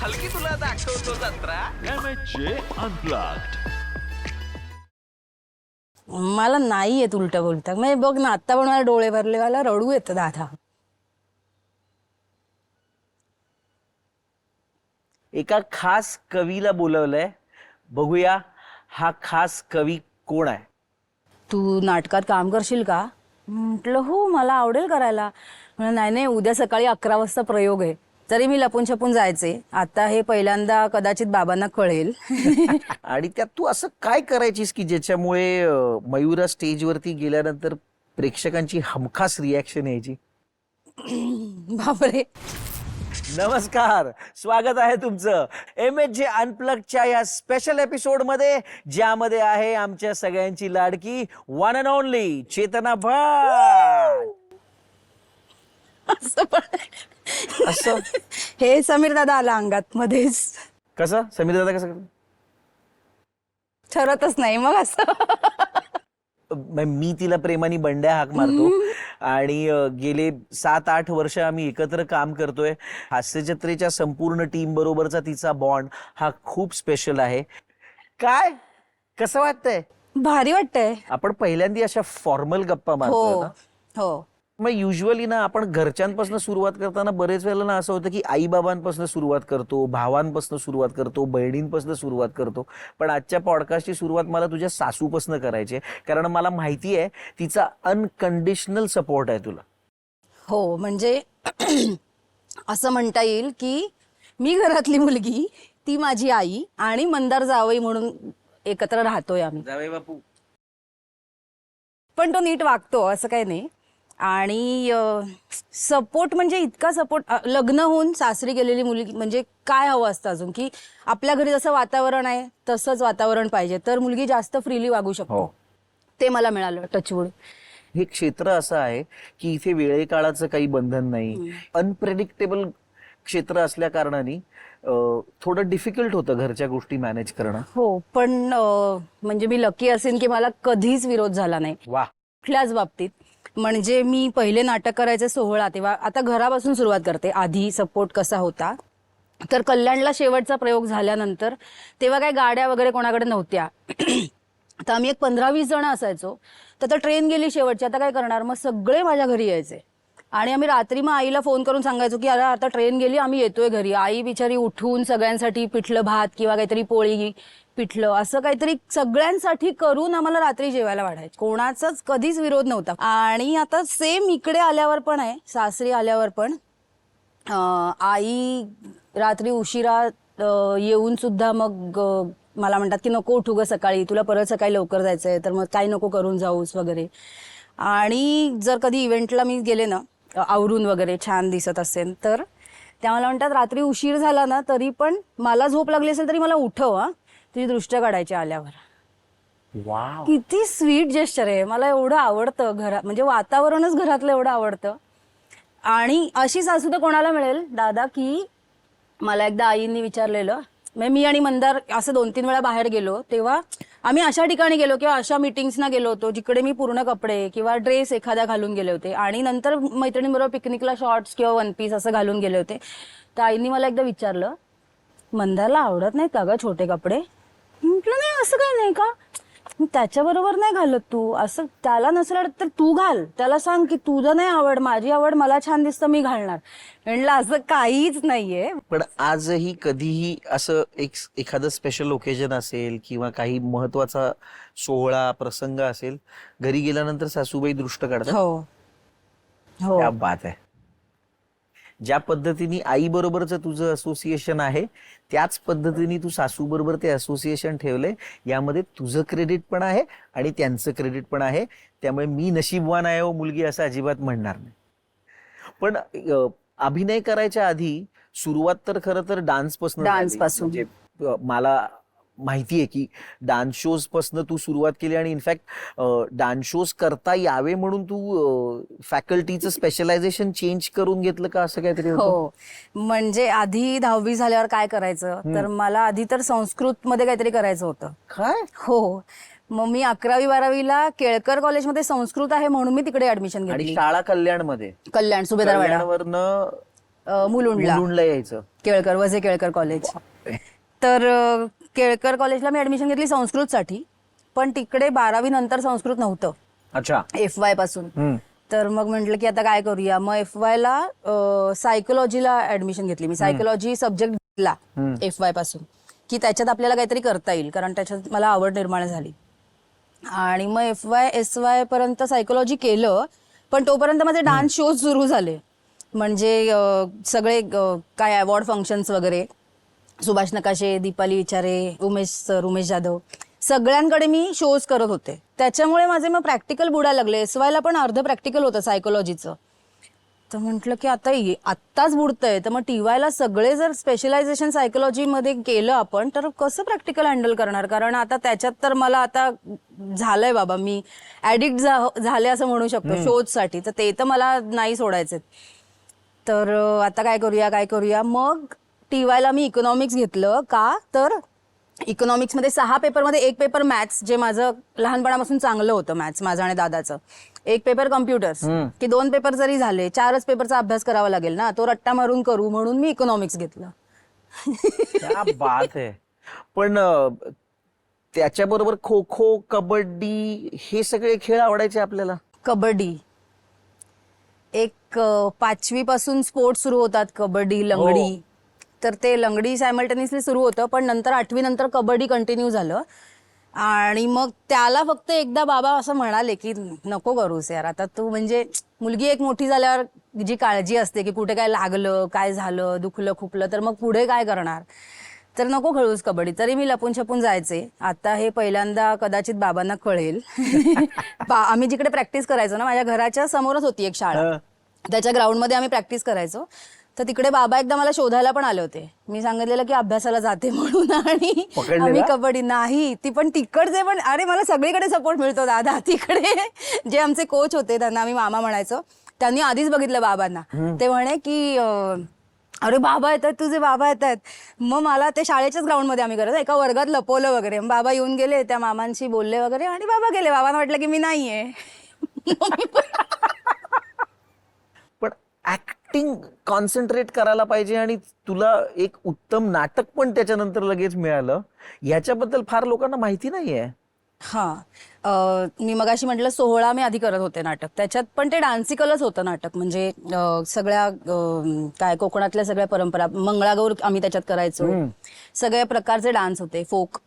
चल की तुला दाखवतो जत्रा. एम एच जे अनप्लग्ड मला नाही येत उलट बोलता. म्हणजे बघ ना आता पण मला डोळे भरले मला रडू येतं दादा. एका खास कवीला बोलवलंय. बघूया हा खास कवी कोण आहे? तू नाटकात काम करशील का? म्हटलं हो मला आवडेल करायला. म्हणलं नाही नाही उद्या सकाळी अकरा वाजता प्रयोग आहे. तरी मी लपून छपून जायचे. आता हे पहिल्यांदा कदाचित बाबांना कळेल. आणि त्यात तू असं काय करायचीस की ज्याच्यामुळे मयुरा स्टेजवरती गेल्यानंतर प्रेक्षकांची हमखास रिॲक्शन यायची? बापरे. नमस्कार. स्वागत आहे तुमचं एम एच जे अनप्लगच्या या स्पेशल एपिसोडमध्ये ज्यामध्ये आहे आमच्या सगळ्यांची लाडकी one and only Chetana Bhat. असं. हे समीर दादा आला अंगात मध्येच. कसं? समीर दादा कसं? करतो? ठरतच नाही मग असं. म- मी तिला प्रेमाने बंड्या हाक मारतो. आणि अ, गेले सात आठ वर्ष आम्ही एकत्र काम करतोय. हास्यजत्रेच्या संपूर्ण टीम बरोबरचा तिचा बॉन्ड हा खूप स्पेशल आहे. काय? कसं वाटतंय? भारी वाटतंय. आपण पहिल्यांदा अशा फॉर्मल गप्पा मारतोय हो हो. मग युजली ना आपण घरच्यांपासून सुरुवात करताना बरेच वेळेला ना असं होतं की आई बाबांपासून सुरुवात करतो भावांपासून सुरुवात करतो बहिणींपासून सुरुवात करतो. पण आजच्या पॉडकास्टची सुरुवात मला तुझ्या सासूपासून करायची आहे. कारण मला माहिती आहे तिचा अनकंडिशनल सपोर्ट आहे तुला. हो म्हणजे असं म्हणता येईल की मी घरातली मुलगी ती माझी आई आणि मंदार जावई म्हणून एकत्र राहतोय आम्ही. जावे बापू. पण तो नीट वागतो असं काही नाही. आणि सपोर्ट म्हणजे इतका सपोर्ट लग्न होऊन सासरी गेलेली मुलगी म्हणजे काय हवं असतं अजून? की आपल्या घरी जसं वातावरण आहे तसंच वातावरण पाहिजे. तर मुलगी जास्त फ्रीली वागू शकतो. हो. ते मला मिळालं टचवूड हे क्षेत्र असं आहे की इथे वेळेकाळाचं काही बंधन नाही. अनप्रेडिक्टेबल क्षेत्र असल्या कारणाने थोडं डिफिकल्ट होतं घरच्या गोष्टी मॅनेज करणं. हो पण म्हणजे मी लकी असेन की मला कधीच विरोध झाला नाही. वा कुठल्याच बाबतीत. म्हणजे मी पहिले नाटक करायचे सोहळा तेव्हा आता घरापासून सुरुवात करते. आधी सपोर्ट कसा होता? तर कल्याणला शेवटचा प्रयोग झाल्यानंतर तेव्हा काय गाड्या वगैरे कोणाकडे नव्हत्या. तर आम्ही एक पंधरा वीस जण असायचो. तर आता ट्रेन गेली शेवटची. आता काय करणार? मग सगळे माझ्या घरी यायचे. आणि आम्ही रात्री मग आईला फोन करून सांगायचो की अरे आता ट्रेन गेली आम्ही येतोय घरी. आई बिचारी उठून सगळ्यांसाठी पिठलं भात किंवा काहीतरी पोळी पिठलं असं काहीतरी सगळ्यांसाठी करून आम्हाला रात्री जेवायला वाढायचं. कोणाचाच कधीच विरोध नव्हता. आणि आता सेम इकडे आल्यावर पण आहे सासरी आल्यावर पण आई रात्री उशिरा येऊन सुद्धा मग मला म्हणतात की नको उठू ग सकाळी तुला परत सकाळी लवकर जायचं आहे तर मग काही नको करून जाऊस वगैरे. आणि जर कधी इव्हेंटला मी गेले ना आवरून वगैरे छान दिसत असेल तर त्या मला म्हणतात रात्री उशीर झाला ना तरी पण मला झोप लागली असेल तरी मला उठव हा. तुझी दृष्ट्या काढायची आल्यावर. वा किती स्वीट जेस्चर आहे. मला एवढं आवडतं घरात म्हणजे वातावरणच घरातलं एवढं आवडतं. आणि अशी सासू तर कोणाला मिळेल? दादा की मला एकदा आईंनी विचारलेलं. म्हणजे मी आणि मंदार असं दोन तीन वेळा बाहेर गेलो तेव्हा आम्ही अशा ठिकाणी गेलो किंवा अशा मिटिंग्सना गेलो होतो जिकडे मी पूर्ण कपडे किंवा ड्रेस एखादा घालून गेले होते. आणि नंतर मैत्रिणीबरोबर पिकनिकला शॉर्ट्स किंवा वन पीस असं घालून गेले होते. तर आईंनी मला एकदा विचारलं मंदारला आवडत नाहीत का ग छोटे कपडे? म्हटलं नाही असं काय नाही का? त्याच्याबरोबर नाही घालत तू. असं त्याला नसेल तर तू घाल. त्याला सांग की तुझं नाही आवड माझी आवड मला छान दिसतं मी घालणार. म्हणलं असं काहीच नाहीये. पण आजही कधीही असं एक एखादं स्पेशल ओकेजन असेल किंवा काही महत्त्वाचा सोहळा प्रसंग असेल घरी गेल्यानंतर सासूबाई दृष्ट काढतात? हो. हो. बात आहे. ज्या पद्धतीने आई बरोबरच तुझं असोसिएशन आहे त्याच पद्धतीने तू सासू बरोबर ते असोसिएशन ठेवलंय. यामध्ये तुझं क्रेडिट पण आहे आणि त्यांचं क्रेडिट पण आहे. त्यामुळे मी नशीबवान आहे हो मुलगी असं अजिबात म्हणणार नाही. पण अभिनय करायच्या आधी सुरुवात तर खरं तर डान्सपासून. म्हणजे मला माहिती आहे की डान्स शोजपासून तू सुरुवात केली आणि इनफॅक्ट डान्स शोज करता यावे म्हणून तू फॅकल्टीचं स्पेशलायझेशन चेंज करून घेतलं का असं काहीतरी होतं? हो. म्हणजे आधी दहावी झाल्यावर काय करायचं? तर मला आधी तर संस्कृत मध्ये काहीतरी करायचं होतं. काय? हो. मग मी अकरावी बारावीला केळकर कॉलेजमध्ये संस्कृत आहे म्हणून मी तिकडे ऍडमिशन घेतली. शाळा कल्याणमध्ये? कल्याण सुभेदारवाडा कल्याणवरनं अ, मुलुंडला. मुलुंडला यायचं. केळकर वजे केळकर कॉलेज. तर केळकर कॉलेजला मी ऍडमिशन घेतली संस्कृतसाठी. पण तिकडे बारावी नंतर संस्कृत नव्हतं. अच्छा. एफ वायपासून. हम्म. तर मग म्हटलं की आता काय करूया? मग एफ वाय ला सायकोलॉजीला ऍडमिशन घेतली. मी सायकोलॉजी सब्जेक्ट घेतला एफ वायपासून. की त्याच्यात आपल्याला काहीतरी करता येईल कारण त्याच्यात मला आवड निर्माण झाली. आणि मग एफ वाय एस वाय पर्यंत सायकोलॉजी केलं पण तोपर्यंत माझे डान्स शोज सुरू झाले. म्हणजे अं, सगळे अं, काय अवॉर्ड फंक्शन्स वगैरे. सुभाष नकाशे दीपाली विचारे उमेश सर उमेश जाधव सगळ्यांकडे मी शोज करत होते. त्याच्यामुळे माझे मग प्रॅक्टिकल बुडायला लागले. एस वायला पण अर्ध प्रॅक्टिकल होतं सायकोलॉजीचं तर म्हटलं की आता ये- आत्ताच बुडतंय. तर मग टीवायला सगळे जर स्पेशलायझेशन सायकोलॉजीमध्ये केलं आपण तर कसं प्रॅक्टिकल हँडल करणार? कारण आता त्याच्यात तर मला आता झालंय बाबा मी ऍडिक्ट झाले असं म्हणू शकतो शोजसाठी तर ते तर मला नाही सोडायचे तर आता काय करूया काय करूया? मग टी वायला मी इकॉनॉमिक्स घेतलं. का? तर इकॉनॉमिक्समध्ये सहा पेपरमध्ये एक पेपर मॅथ्स जे माझं लहानपणापासून चांगलं होतं मॅथ्स माझं आणि दादाचं. एक पेपर कम्प्युटर्स की दोन पेपर जरी झाले चारच पेपरचा अभ्यास करावा लागेल ना? तो रट्टा मारून करू म्हणून मी इकॉनॉमिक्स घेतलं. क्या बात आहे. पण त्याच्याबरोबर खो खो कबड्डी हे सगळे खेळ आवडायचे आपल्याला? कबड्डी. एक पाचवी पासून स्पोर्ट्स सुरू होतात. कबड्डी लंगडी. तर ते लंगडी सायमल्टेनियसली सुरू होतं पण नंतर आठवी नंतर कबड्डी कंटिन्यू झालं. आणि मग त्याला फक्त एकदा बाबा असं म्हणाले की नको करूस यार आता तू म्हणजे मुलगी एक मोठी झाल्यावर जी काळजी असते की कुठे काय लागलं काय झालं दुखलं खुपलं तर मग पुढे काय करणार? तर नको खेळूस कबड्डी. तरी मी लपून छपून जायचे. आता हे पहिल्यांदा कदाचित बाबांना कळेल. आम्ही जिकडे प्रॅक्टिस करायचो ना माझ्या घराच्या समोरच होती एक शाळा. त्याच्या ग्राउंडमध्ये आम्ही प्रॅक्टिस करायचो. तर तिकडे बाबा एकदा मला शोधायला पण आले होते. मी सांगितलेलं की अभ्यासाला जाते म्हणून आणि पकडलेला? आम्ही कबड्डी नाही ती पण तिकडचे पण अरे मला सगळीकडे सपोर्ट मिळतो दादा. तिकडे जे आमचे कोच होते त्यांना आम्ही मामा म्हणायचो. त्यांनी आधीच बघितलं बाबांना. ते म्हणे की अं, अरे बाबा येतात तुझे बाबा येतात मग मला ते शाळेच्याच ग्राउंडमध्ये आम्ही करत एका वर्गात लपवलं वगैरे. मग बाबा येऊन गेले त्या मामांशी बोलले वगैरे आणि बाबा गेले. बाबांना वाटलं की मी नाहीये. पण ऍक्टिंग कॉन्सन्ट्रेट करायला पाहिजे आणि तुला एक उत्तम नाटक पण त्याच्यानंतर लगेच मिळालं याच्याबद्दल फार लोकांना माहिती नाहीये. हां. मी मगाशी म्हटलं सोहळा मी आधी करत होते नाटक. त्याच्यात पण ते डान्सिकलच होतं नाटक. म्हणजे सगळ्या काय कोकणातल्या सगळ्या परंपरा मंगळागौर आम्ही त्याच्यात करायचो. सगळ्या प्रकारचे डान्स होते फोक.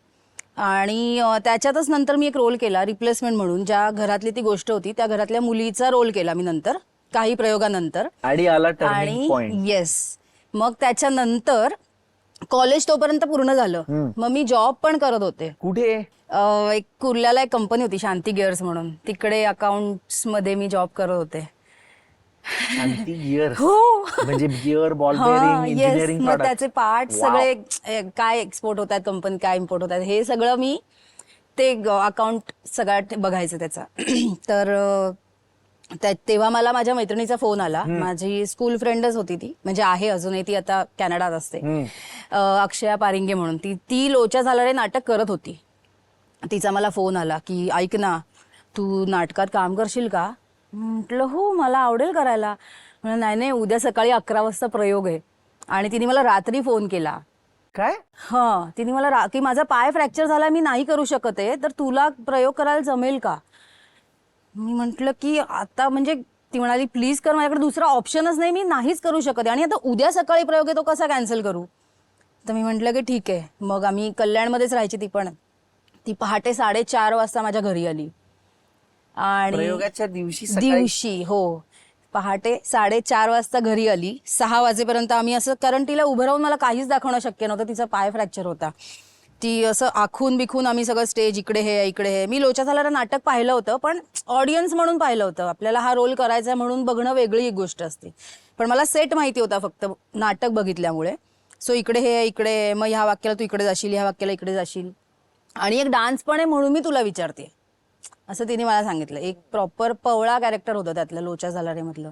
आणि त्याच्यातच नंतर मी एक रोल केला रिप्लेसमेंट म्हणून. ज्या घरातली ती गोष्ट होती त्या घरातल्या मुलीचा रोल केला मी नंतर. काही प्रयोगानंतर. आणि आला आणि पॉइंट येस मग त्याच्यानंतर कॉलेज तोपर्यंत पूर्ण झालं. मग मी जॉब पण करत होते. कुठे? अं, एक कुर्ल्याला एक कंपनी होती शांती गिअर्स म्हणून. तिकडे अकाउंट्समध्ये मी जॉब करत होते. शांती गिअर हो. म्हणजे गिअर बॉल हा, बेअरिंग yes. इंजिनिअरिंग मग त्याचे पार्ट सगळे काय एक्सपोर्ट होतात कंपनी काय इम्पोर्ट होतात हे सगळं मी ते अकाउंट सगळं बघायचं त्याचा. तर अ, त्या- तेव्हा मला माझ्या मैत्रिणीचा फोन आला. माझी स्कूल फ्रेंडच होती ती. म्हणजे आहे अजूनही ती आता कॅनडात असते. अ, अक्षया पारिंगे म्हणून. ती ती लोचा झाला रे नाटक करत होती. तिचा मला फोन आला की ऐक ना तू नाटकात काम करशील का? म्हटलं हो मला आवडेल करायला. म्हणलं नाही नाही उद्या सकाळी अकरा वाजता प्रयोग आहे. आणि तिने मला रात्री फोन केला. काय? हां तिने मला रा की माझा पाय फ्रॅक्चर झाला मी नाही करू शकत आहे तर तुला प्रयोग करायला जमेल का? मी म्हटलं की आता म्हणजे ती म्हणाली प्लीज कर माझ्याकडे दुसरा ऑप्शनच नाही मी नाहीच करू शकत आहे. आणि आता उद्या सकाळी प्रयोग आहे तो कसा कॅन्सल करू? तर मी म्हटलं की ठीक आहे. मग आम्ही कल्याणमध्येच राहायची ती पण ती पहाटे साडेचार वाजता माझ्या घरी आली. आणि प्रयोगाच्या दिवशी सकाळी? दिवशी हो. पहाटे साडेचार वाजता घरी आली. सहा वाजेपर्यंत आम्ही असं कारण तिला उभं राहून मला काहीच दाखवणं शक्य नव्हतं. तिचा पाय फ्रॅक्चर होता. ती असं आखून बिखून आम्ही सगळं स्टेज इकडे हे इकडे हे. मी लोचा झाल्याला नाटक पाहिलं होतं पण ऑडियन्स म्हणून पाहिलं होतं. आपल्याला हा रोल करायचा आहे म्हणून बघणं वेगळी एक गोष्ट असते. पण मला सेट माहिती होता फक्त नाटक बघितल्यामुळे. सो इकडे हे इकडे आहे, मग ह्या वाक्याला तू इकडे जाशील ह्या वाक्याला इकडे जाशील. आणि एक डान्स पण आहे म्हणून मी तुला विचारते. असं तिने मला सांगितलं. एक प्रॉपर पवळा कॅरेक्टर होतं त्यातलं लोचा झाला रे मधलं